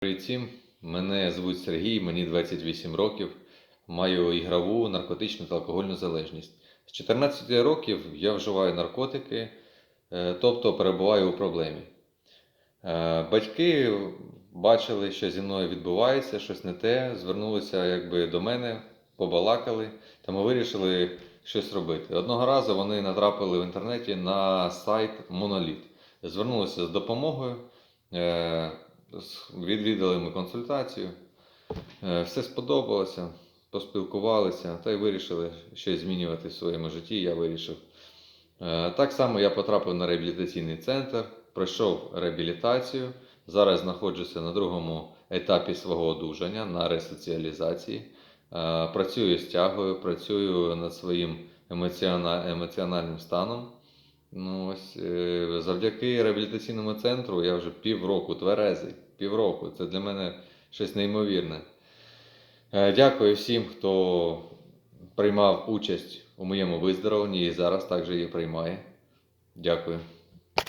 Привіт мене звуть Сергій, мені 28 років, маю ігрову, наркотичну та алкогольну залежність. З 14 років я вживаю наркотики, е, тобто перебуваю у проблемі. Е, Батьки бачили, що зі мною відбувається, щось не те, звернулися якби до мене, побалакали, та ми вирішили щось робити. Одного разу вони натрапили в інтернеті на сайт Моноліт. Звернулися з допомогою. Відвідали ми консультацію, Е, все сподобалося, поспілкувалися та й вирішили щось змінювати в своєму житті. Я вирішив. Е, Так само я потрапив на реабілітаційний центр, пройшов реабілітацію. Зараз знаходжуся на другому етапі свого одужання на ресоціалізації. Е, Працюю з тягою, працюю над своїм емоціональним станом. Ну, ось е, завдяки реабілітаційному центру я вже півроку тверезий. Півроку. Це для мене щось неймовірне. Е, Дякую всім, хто приймав участь у моєму виздоровленні і зараз також її приймає. Дякую.